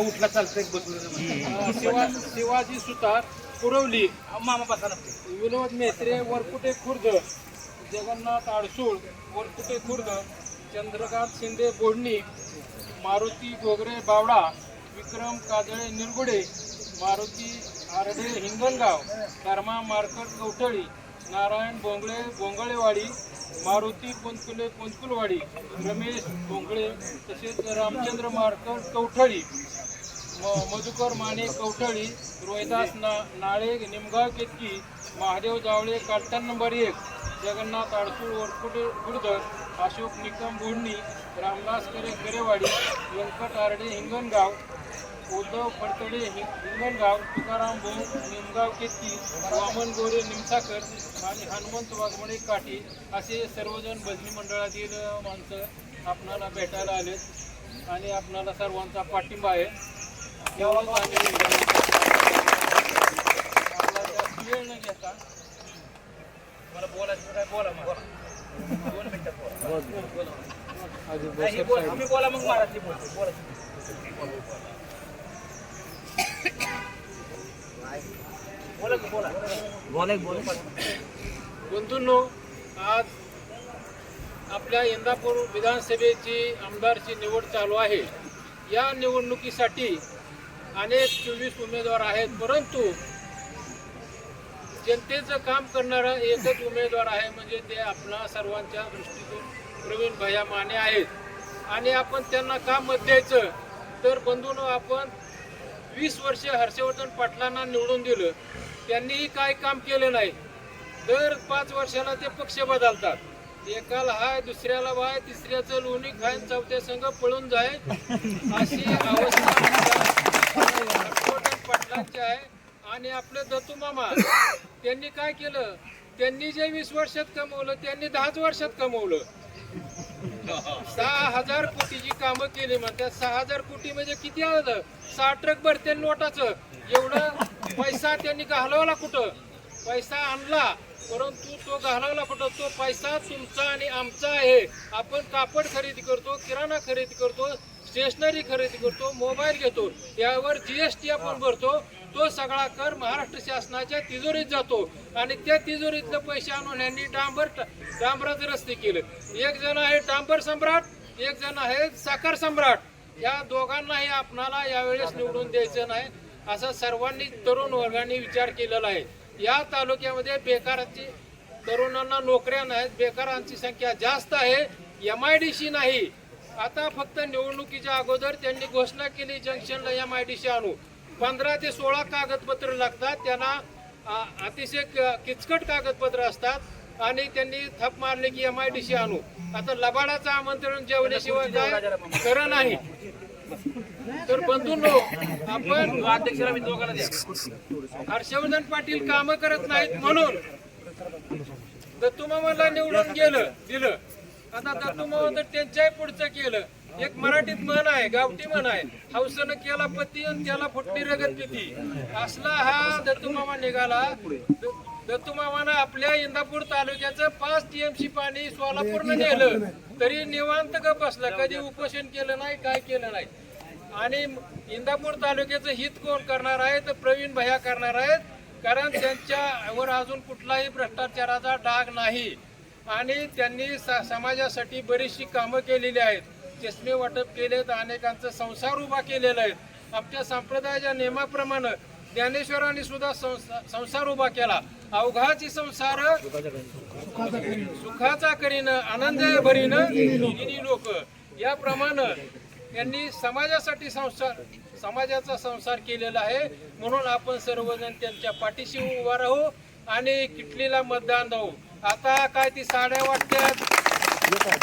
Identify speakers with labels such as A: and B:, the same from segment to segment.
A: उठला चालतंय बसून
B: शिवा शिवाजी सुतार पुरवली.
A: मामा बसा
B: विनोद मेत्रे वरकुटे खुर्द जगन्नाथ आडसूळ वरकुटे खुर्द चंद्रकांत शिंदे बोडणी मारुती गोगरे बावडा विक्रम काजळे निरगुडे मारुती आरडे हिंगणगाव कर्मा मार्कट कवठळी नारायण बोंगळे बोंगळेवाडी मारुती पोंचकुले पोंचकुलवाडी रमेश भोंगळे तसेच रामचंद्र मारकर कवठळी म- मधुकर माने कवठळी रोहिदास ना नाळे निमगाव केतकी महादेव जावळे कालटण नंबर एक जगन्नाथ आडसूळ वरकुटे खुर्द अशोक निकम बोडणी रामदास करे करेवाडी व्यंकट आरडे हिंगणगाव उद्धव फडतडे हि- हिंगणगाव तुकाराम भोंग निमगाव केतकी वामन गोरे निमसाकर आणि हनुमंत वाघमळे काठी असे सर्वजण भजनी मंडळातील माणसं आपणाला भेटायला आलेत आणि आपणाला सर्वांचा पाठिंबा आहे. आपला जास्त वेळ न घेता
A: मला बोलायचं काय? बोला मग. दोन मिनिटं बोला. बोल- बोला मग बोलतो. बोला. बोला
B: बंधूंनो आज आपल्या इंदापूर विधानसभेची आमदारची निवड चालू आहे. या निवडणुकीसाठी अनेक चोवीस उमेदवार आहेत परंतु जनतेचं काम करणारा एकच उमेदवार आहे म्हणजे ते आपला सर्वांच्या दृष्टीतून प्रवीण भैया माने आहेत. आणि आपण त्यांना का मत द्यायचं? तर बंधून आपण वीस वर्षे हर्षवर्धन पाटलांना निवडून दिलं. त्यांनीही काय काम केलं नाही. दर पाच वर्षाला ते पक्ष बदलतात. एकाला हाय दुसऱ्याला वाय तिसऱ्याचं लोणी खायन चौथ्या संघ पळून जाय अशी अवस्था पाटलांची आहे. आणि आपले दत्तू मामा त्यांनी काय केलं? त्यांनी जे वीस वर्षात कमवलं त्यांनी दहाच वर्षात कमवलं. सहा हजार कोटीची कामं केली म्हणतात. सहा हजार कोटी म्हणजे किती आलं? सहा ट्रक भरते नोटाचं. एवढं पैसा त्यांनी घालवला कुठं? पैसा आणला परंतु तो घालवला कुठं? तो पैसा तुमचा आणि आमचा आहे. आपण कापड खरेदी करतो किराणा खरेदी करतो स्टेशनरी खरेदी करतो मोबाईल घेतो. यावर जीएसटी आपण भरतो. तो सगळा कर महाराष्ट्र शासनाच्या तिजोरीत जातो. आणि त्या तिजोरीतले पैसे आणून यांनी डांबर डांबराचे रस्ते केले एक जण आहे डांबर सम्राट एक जण आहे साखर सम्राट. या दोघांनाही आपणाला यावेळेस निवडून द्यायचं नाही. असं सर्वांनी तरुण वर्गाने विचार केलेला आहे. या तालुक्यामध्ये बेकाराची तरुणांना नोकऱ्या नाहीत बेकारांची संख्या जास्त आहे एम आय डी सी नाही. आता फक्त निवडणुकीच्या अगोदर त्यांनी घोषणा केली जंक्शनला एम आय डी सी आणू. पंधरा ते सोळा कागदपत्र लागतात त्यांना अतिशय क- किचकट कागदपत्र असतात आणि त्यांनी थप मारले की एम आय डी सी आणू. आता लबाडाचं आमंत्रण जेवल्याशिवाय खरं नाही. तर बंधूंनो आपण
A: अध्यक्षाला मी दोघांना द्या.
B: हर्षवर्धन पाटील काम करत नाहीत म्हणून दत्तुमामाला निवडून गेलं दिलं. आता दत्तुमामा तर त्यांच्याही पुढचं केलं. एक मराठीत म्हण आहे गावठी म्हण आहे हौसनं केला पती आणि त्याला फुटली रगत पिती असला हा दत्तुमामा निघाला द- दत्तुमामानं आपल्या इंदापूर तालुक्याचं पाच टीएमसी पाणी सोलापूरनं नेलं. तरी निवांत ग बसला कधी उपोषण केलं नाही काय केलं नाही. आणि इंदापूर तालुक्याचं हित कोण करणार आहे तर प्रवीण भैया करणार आहेत कारण त्यांच्यावर अजून कुठलाही भ्रष्टाचाराचा डाग नाही. आणि त्यांनी स- समाजासाठी बरीचशी कामं केलेली आहेत. चष्मे वाटप केलेत अनेकांचं संसार उभा केलेला आहे. आमच्या संप्रदायाच्या नियमाप्रमाणे ज्ञानेश्वरांनी सुद्धा संसार उभा केला. अवघाची संसार सुखाचा करीन आनंद भरीन लोक. याप्रमाणे यांनी समाजासाठी संसार समाजाचा संसार केलेला आहे. म्हणून आपण सर्वजण त्यांच्या पाठीशी उभा राहू आणि किटलीला मतदान देऊ. आता काय ती साड्या वाटतात?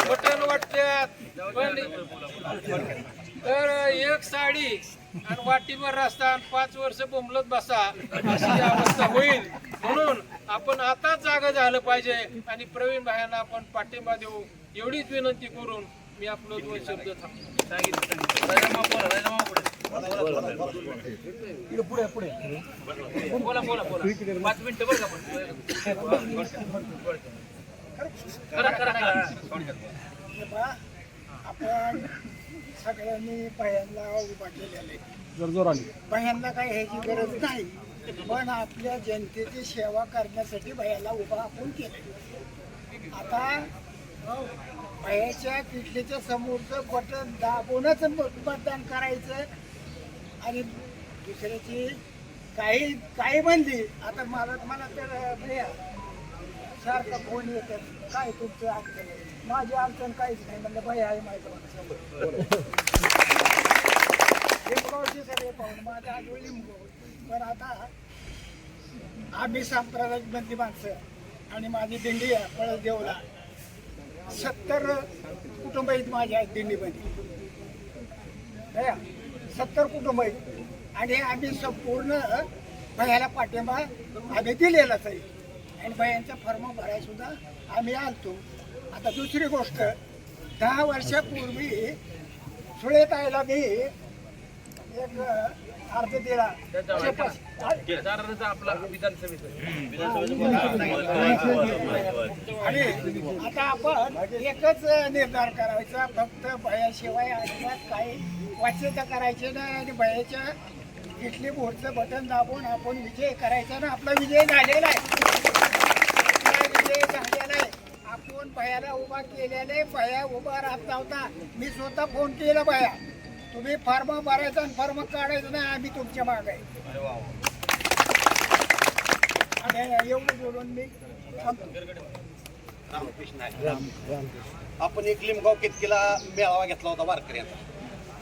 B: बटन वाटतात. पण तर एक साडी आणि वाटीवर रस्ता आणि पाच वर्ष बोंबलत बसा अशी अवस्था होईल. म्हणून आपण आता जागा झालं पाहिजे आणि प्रवीण भायांना आपण पाठिंबा देऊ. एवढीच विनंती करून मी आपलं दोन शब्द
A: सांगितलं राजामामा पुढे. बोला बोला बोला. पाच मिनिटं बरं का पण? करा करा करा.
C: आपण सगळ्यांनी भयांना उभा केलेला भयांना काही ह्याची गरज नाही पण आपल्या जनतेची सेवा करण्यासाठी भयाला उभा आपण केलं आता भयाच्या किटलीच्या समोरचं बटन दाबूनच मतदान करायचं. आणि दुसऱ्याची काही काही म्हणली आता मला मला तर भैया सारखं फोन येतात काय तुमचं अडचण माझी अडचण काहीच नाही. म्हणलं भैया आहे माहिती लिंबगावचे सगळे पाहून माझ्या आजोळ लिंबगाव पण आता आम्ही सांप्रदायिक बंदी माणसं आणि माझी दिंडी आहे पळस देवला. सत्तर कुटुंब आहेत माझ्या दिंडीमध्ये. सत्तर कुटुंब आहेत. आणि आम्ही संपूर्ण भयाला पाठिंबा आम्ही दिलेलाच आहे. आणि भयांचा फॉर्म भरायसुद्धा आम्ही आलतो आता दुसरी गोष्ट दहा वर्षापूर्वी सुळेताईला मी एक अर्ज दिला
A: आपला
C: आणि आता आपण एकच निर्धार करायचा. फक्त भयाशिवाय अजिबात काही वाच्यता करायचे नाही आणि भयाच्या किटली बोर्डचं बटन दाबून आपण विजय करायचा ना आपला विजय झालेला आहे. विजय झालेला आहे. आपण भयाला उभा केलेले भया उभा राहत नव्हता. मी स्वतः फोन केला भया. तुम्ही फॉर्म भरायचा आणि फॉर्म काढायचं नाही आम्ही तुमच्या माग आहे. एवढं बोलून मी थांबतो.
D: आपण एक लिमगाव कितकीला मेळावा घेतला होता वारकऱ्यांचा.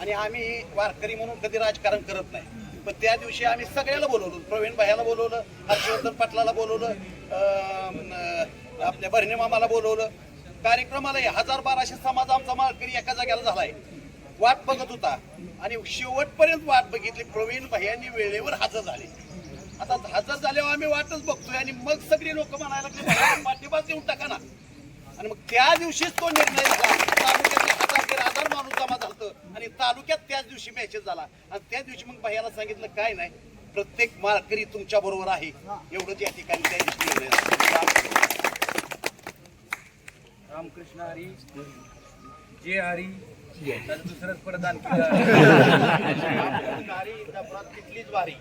D: आणि आम्ही वारकरी म्हणून कधी राजकारण करत नाही. पण त्या दिवशी आम्ही सगळ्याला बोलवलं. प्रवीण भायाला बोलवलं हर्षवर्धन पाटलाला बोलवलं आपल्या बहिणी मामाला बोलवलं. कार्यक्रमाला हजार बाराशे समाज आमचा माळकरी एका जाग्याला झालाय. वाट बघत होता. आणि शेवटपर्यंत वाट बघितली. प्रवीण भैयांनी वेळेवर हजर झाले. आता हजर झाल्यावर आम्ही वाटच बघतोय. आणि मग सगळी लोक म्हणायला लागले "भैया, देऊन टाका ना. आणि मग त्या दिवशीच तो निर्णय झाला. हजार माणूस जमा झालं आणि तालुक्यात त्याच दिवशी मेसेज झाला. आणि त्या दिवशी मग भैयाला सांगितलं काय नाही. प्रत्येक मारकरी तुमच्या बरोबर आहे. एवढंच या ठिकाणी त्या दिवशी निर्णय
A: रामकृष्ण हरी जे हरी. दुसरंच परत आणखी
D: वारी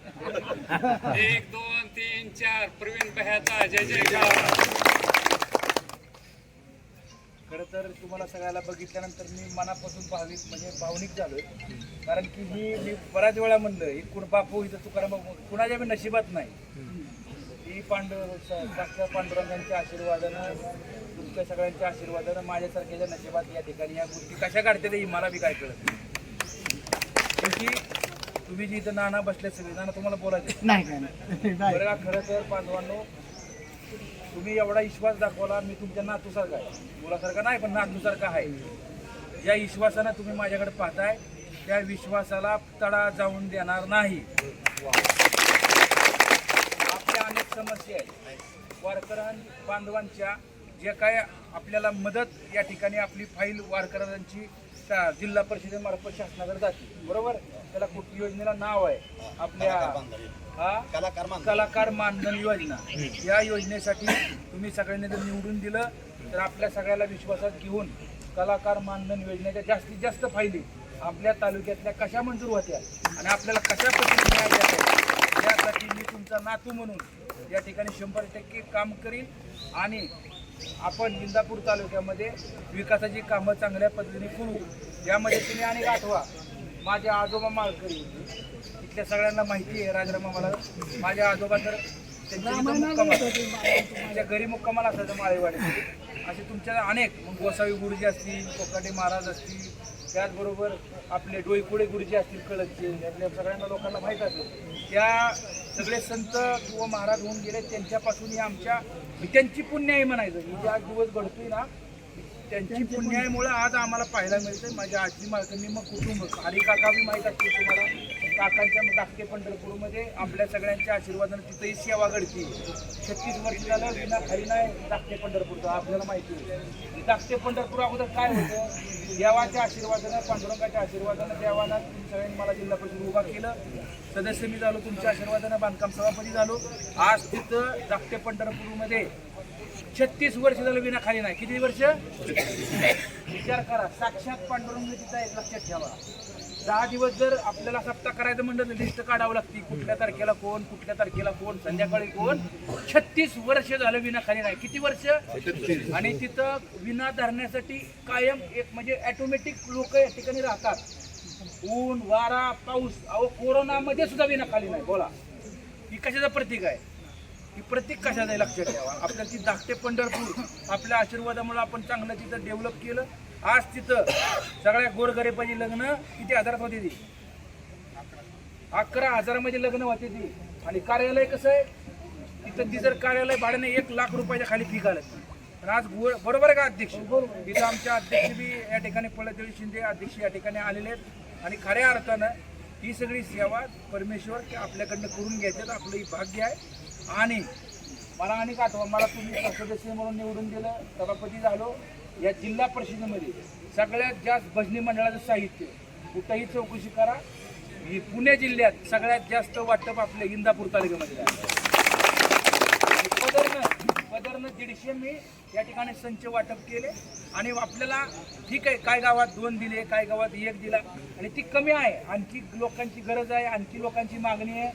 B: एक दोन तीन चार प्रवीण भयाचा जय जयकार
A: खरं तर तुम्हाला सगळ्याला बघितल्यानंतर मी मनापासून भाविक म्हणजे भावनिक झालोय. कारण की ही मी बऱ्याच वेळा म्हणलं ही कुण बापू इथं तुकाराम कुणाच्या बी नशिबात नाही. ही पांडव डॉक्टर पांडुरंगांच्या आशीर्वादानं तुमच्या सगळ्यांच्या आशीर्वादानं माझ्यासारख्याच्या नशिबात या ठिकाणी या गोष्टी कशा काढते ते मला बी काय कळत नाही. तुम्ही जी इथं नाना बसले सगळे नाना तुम्हाला बोलायचं
C: नाही काय नाही.
A: बरं का खरं तर बांधवांनो तुम्ही एवढा विश्वास दाखवला मी तुमच्या नातूसारखा आहे. मुलासारखा नाही पण नातूसारखा आहे. या विश्वासानं तुम्ही माझ्याकडे पाहताय त्या विश्वासाला तडा जाऊन देणार नाही. आपल्या अनेक समस्या आहेत. वारकऱ्यां बांधवांच्या जे काय आपल्याला मदत या ठिकाणी आपली फाईल वारकऱ्यांची त्या जिल्हा परिषदेमार्फत शासनाकडे जाते. बरोबर? त्याला कुठली योजनेला नाव आहे. आपल्या हा?
D: कलाकार मान
A: कलाकार मानधन योजना. या योजनेसाठी तुम्ही सगळ्यांनी जर निवडून दिलं तर आपल्या सगळ्याला विश्वासात घेऊन कलाकार मानधन योजनेच्या जास्तीत जास्त फायदे आपल्या तालुक्यातल्या कशा मंजूर होत्या आणि आपल्याला कशा पद्धतीने यासाठी मी तुमचा नातू म्हणून या ठिकाणी शंभर टक्के काम करीन आणि आपण इंदापूर तालुक्यामध्ये विकासाची कामं चांगल्या पद्धतीने करू. यामध्ये तुम्ही आणि आठवा माझे आजोबा माळकरी इथल्या सगळ्यांना माहिती आहे राजाराम मला माझ्या आजोबा तर त्यांच्या घरी मुक्कामाला असायचं माळेवाडी असे तुमच्या अनेक मग गोसावी गुरुजी असतील कोकाटे महाराज असतील त्याचबरोबर आपले डोईपुडे गुरुजी असतील कळतचे यातल्या सगळ्यांना लोकांना माहीत असेल. त्या सगळे संत किंवा महाराज होऊन गेले त्यांच्यापासून ही आमच्या त्यांची पुण्याई म्हणायचं. ही जे आज दिवस घडतोय ना त्यांची पुण्याईमुळे आज आम्हाला पाहायला मिळतं माझ्या आजी मालकांनी मग कुटुंब हरी काका बी माहीत असतील तुम्हाला. काकांच्या धाकटे पंढरपूरमध्ये आपल्या सगळ्यांच्या आशीर्वादाने तिथेही सेवा घडते. छत्तीस वर्ष झालं विना खाली नाही धाकटे पंढरपूरचं आपल्याला माहिती आहे. धाकटे पंढरपूर अगोदर काय होतं? देवाच्या आशीर्वादानं पांडुरंगाच्या आशीर्वादानं देवाला तुम्ही सगळ्यांनी मला जिल्हा परिषद उभा केलं. सदस्य मी झालो तुमच्या आशीर्वादानं बांधकाम सभापती झालो. आज तिथं धाकटे पंढरपूरमध्ये छत्तीस वर्ष झालं विना खाली नाही. किती वर्ष? विचार करा. साक्षात पांडुरंग तिथं एक लक्षात ठेवा. दहा दिवस जर आपल्याला सप्ताह करायचं म्हणलं तर लिस्ट काढावं लागते. कुठल्या तारखेला कोण कुठल्या तारखेला कोण संध्याकाळी कोण? छत्तीस वर्ष झालं विना खाली नाही. किती वर्ष? आणि तिथं विना धरण्यासाठी कायम एक म्हणजे ऑटोमॅटिक लोक या ठिकाणी राहतात. ऊन वारा पाऊस. अहो कोरोनामध्ये सुद्धा विना खाली नाही. बोला. ही कशाचं प्रतीक आहे? ही प्रतीक कशाचं आहे? लक्षात ठेवा. आपल्याला ती धाकटे पंढरपूर आपल्या आशीर्वादामुळे आपण चांगलं तिथं डेव्हलप केलं. आज तिथं सगळ्या गोरगरीबाची लग्न किती हजारात होते ती? अकरा हजारामध्ये लग्न होते ती. आणि कार्यालय कसं आहे? तिथं ती जर कार्यालय भाड्याने एक लाख रुपयाच्या खाली फी घालत. पण आज गोळ बरोबर आहे का अध्यक्ष? तिथं आमच्या अध्यक्ष बी या ठिकाणी पळदेवी शिंदे अध्यक्ष या ठिकाणी आलेले आहेत. आणि खऱ्या अर्थानं ही सगळी सेवा परमेश्वर की आपल्याकडनं करून घ्यायचं आपलं ही भाग्य आहे. आणि मला आणि का मला तुम्ही सदस्य म्हणून निवडून दिलं. सभापती झालो. या जिल्हा परिषदेमध्ये सगळ्यात जास्त भजनी मंडळाचं साहित्य कुठंही चौकशी करा. ही पुणे जिल्ह्यात सगळ्यात जास्त वाटप आपल्या इंदापूर तालुक्यामध्ये पदरनं पदरनं दीडशे मी या ठिकाणी संच वाटप केले. आणि आपल्याला ठीक आहे काय गावात दोन दिले काय गावात एक दिला. आणि ती कमी आहे. आणखी लोकांची गरज आहे आणखी लोकांची मागणी आहे.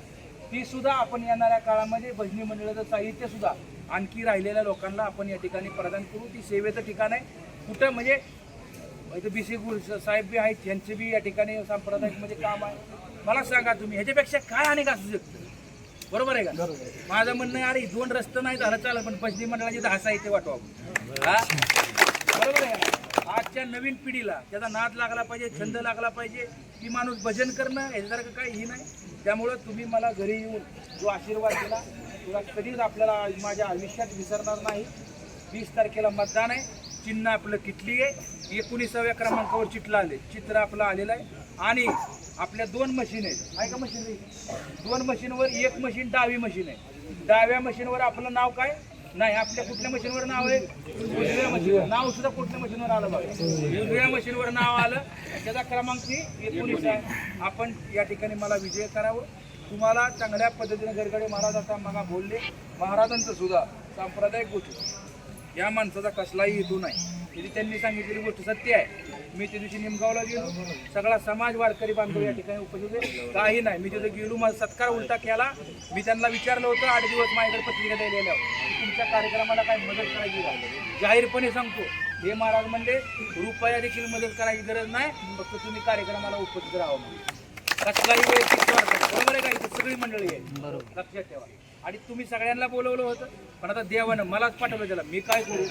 A: ती सुद्धा आपण येणाऱ्या काळामध्ये भजनी मंडळाचं साहित्य सुद्धा आणखी राहिलेल्या लोकांना आपण या ठिकाणी प्रदान करू. ती सेवेचं ठिकाण आहे. कुठं? म्हणजे इथं बी सी साहेब बी आहेत त्यांचे बी या ठिकाणी सांप्रदायिकमध्ये काम आहे. मला सांगा तुम्ही ह्याच्यापेक्षा काय आणि का असू शकतं? बरोबर आहे का? माझं म्हणणं आहे, अरे दोन रस्ते नाही झालं चालेल पण पश्चिम मंडळाचे दहा साहित्य वाटवावं हा? बरोबर आहे? आजच्या नवीन पिढीला त्याचा नाद लागला पाहिजे छंद लागला पाहिजे. की माणूस भजन करणं ह्याच्यासारखं काही ही नाही. त्यामुळं तुम्ही मला घरी येऊन जो आशीर्वाद दिला तुला कधीच आपल्याला माझ्या आयुष्यात विसरणार नाही. वीस तारखेला मतदान आहे. चिन्ह आपलं किटली आहे. एकोणीसाव्या क्रमांकावर चिटलं आले. चित्र आपलं आलेलं आहे. आणि आपल्या दोन मशीन आहेत. आहे का मशीन दोन मशीनवर एक मशीन डावी मशीन आहे. डाव्या मशीनवर आपलं नाव काय? नाही आपल्या कुठल्या मशीनवर नाव आहे? उजव्या मशीनवर नाव सुद्धा कुठल्या मशीनवर आलं बघा. उजव्या मशीनवर नाव आलं. त्याचा क्रमांक एकोणीस आहे. आपण या ठिकाणी मला विजय करावं. तुम्हाला चांगल्या पद्धतीने गरगडे महाराज आता मला बोलले. महाराजांचं सुद्धा सांप्रदायिक गोष्ट. या माणसाचा कसलाही हेतू नाही. तरी त्यांनी सांगितलेली गोष्ट सत्य आहे. मी त्या दिवशी निमगावला गेलो. सगळा समाज वारकरी बांधव या ठिकाणी उपस्थित काही नाही. मी तिथे गेलो. माझा सत्कार उलटा केला. मी त्यांना विचारलं होतं आठ दिवस माझ्याकडे पत्रिका द्यायला तुमच्या कार्यक्रमाला काय मदत करायची जाहीरपणे सांगतो. हे महाराज म्हणले रुपया देखील मदत करायची गरज नाही. फक्त तुम्ही कार्यक्रमाला उपस्थित राहावं कसलाही वैयक्तिक. बरोबर आहे का इथं? सगळी मंडळी आहे. लक्षात ठेवा. आणि तुम्ही सगळ्यांना बोलवलं होतं पण आता देवानं मलाच पाठवलं त्याला. मी काय करू?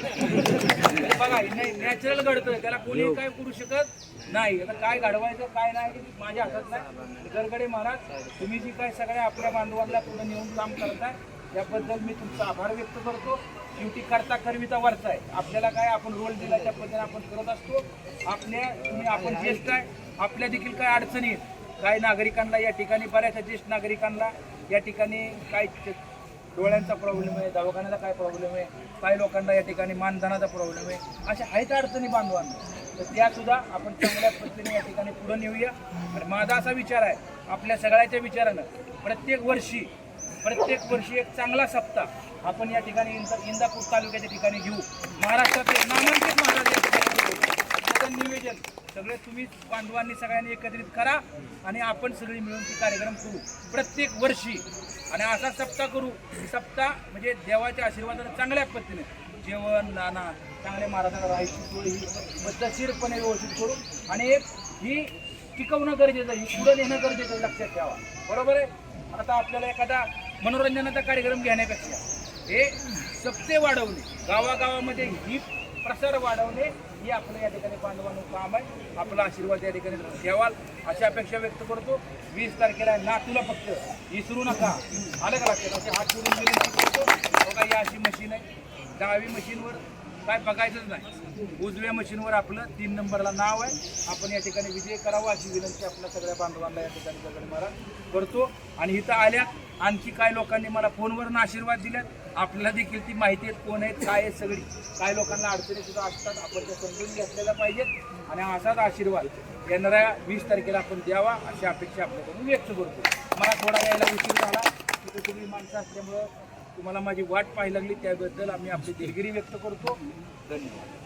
A: बघा नाही नॅचरल घडतं त्याला कोणी काय करू शकत नाही. आता काय घडवायचं काय नाही ते माझ्या हातात नाही. गरगडे महाराज तुम्ही जी काय सगळ्या आपल्या बांधवांना पुढे नेऊन काम करताय त्याबद्दल मी तुमचा आभार व्यक्त करतो. शेवटी करता करविता वरचा आहे. आपल्याला काय आपण रोल दिला त्या पद्धतीने आपण करत असतो. आपल्या तुम्ही आपण ज्येष्ठ आहे. आपल्या देखील काय अडचणी आहेत? काही नागरिकांना या ठिकाणी बऱ्याचशा ज्येष्ठ नागरिकांना या ठिकाणी काय डोळ्यांचा प्रॉब्लेम आहे दवाखान्याचा काय प्रॉब्लेम आहे काही लोकांना या ठिकाणी मानधनाचा प्रॉब्लेम आहे अशा आहेत अडचणी बांधवांना. तर त्यासुद्धा आपण चांगल्या पद्धतीने या ठिकाणी पुढे नेऊया. आणि माझा असा विचार आहे आपल्या सगळ्याच्या विचारानं प्रत्येक वर्षी प्रत्येक वर्षी एक चांगला सप्ताह आपण या ठिकाणी इंदा- इंदापूर तालुक्याच्या ठिकाणी घेऊ. महाराष्ट्रातले नामांकित महाराज या निवेदन. सगळे तुम्ही बांधवांनी सगळ्यांनी एकत्रित करा आणि आपण सगळी मिळून ते कार्यक्रम करू. प्रत्येक वर्षी. आणि असा सप्ताह करू. सप्ताह म्हणजे देवाच्या आशीर्वादाने चांगल्या पद्धतीने. जेवण नाना चांगले महाराजांना राहायची सोय ही पद्धतशीरपणे व्यवस्थित करू. आणि एक ही टिकवणं गरजेचं ही पुढं नेणं गरजेचं लक्षात ठेवा. बरोबर आहे? आता आपल्याला एखादा मनोरंजनाचा कार्यक्रम घेण्यापेक्षा हे सप्ते वाढवणे गावागावामध्ये ही प्रसार वाढवणे हे आपलं या ठिकाणी बांधवांનું काम आहे. आपला आशीर्वाद या ठिकाणी ठेवाल. अशी अपेक्षा व्यक्त करतो. वीस तारखेला नातूला फक्त विसरू नका. आलं का लागतं असे हात जोडून विनंती करतो. बघा ही अशी मशीन आहे. डावी मशीनवर काय बघायचंच नाही. उजव्या मशीनवर आपलं तीन नंबरला नाव आहे. आपण या ठिकाणी विजय करावा अशी विनंती आपल्या सगळ्या बांधवांना या ठिकाणी सगळ्या महाराज करतो. आणि इथं आल्या आणखी काय लोकांनी मला फोनवरून आशीर्वाद दिल्यात. आपल्याला देखील ती माहिती आहेत कोण आहेत काय आहेत सगळी. काय लोकांना अडचणी सुद्धा असतात आपण त्या समजून घेतलेल्या पाहिजेत. आणि असाच आशीर्वाद येणाऱ्या वीस तारखेला आपण द्यावा अशी अपेक्षा आपल्याकडून व्यक्त करतो. मला थोडा यायला उशीर झाला. की तुम्ही माणसं असल्यामुळं तुम्हाला माझी वाट पाहायला लागली त्याबद्दल आम्ही आपली दिलगिरी व्यक्त करतो. धन्यवाद.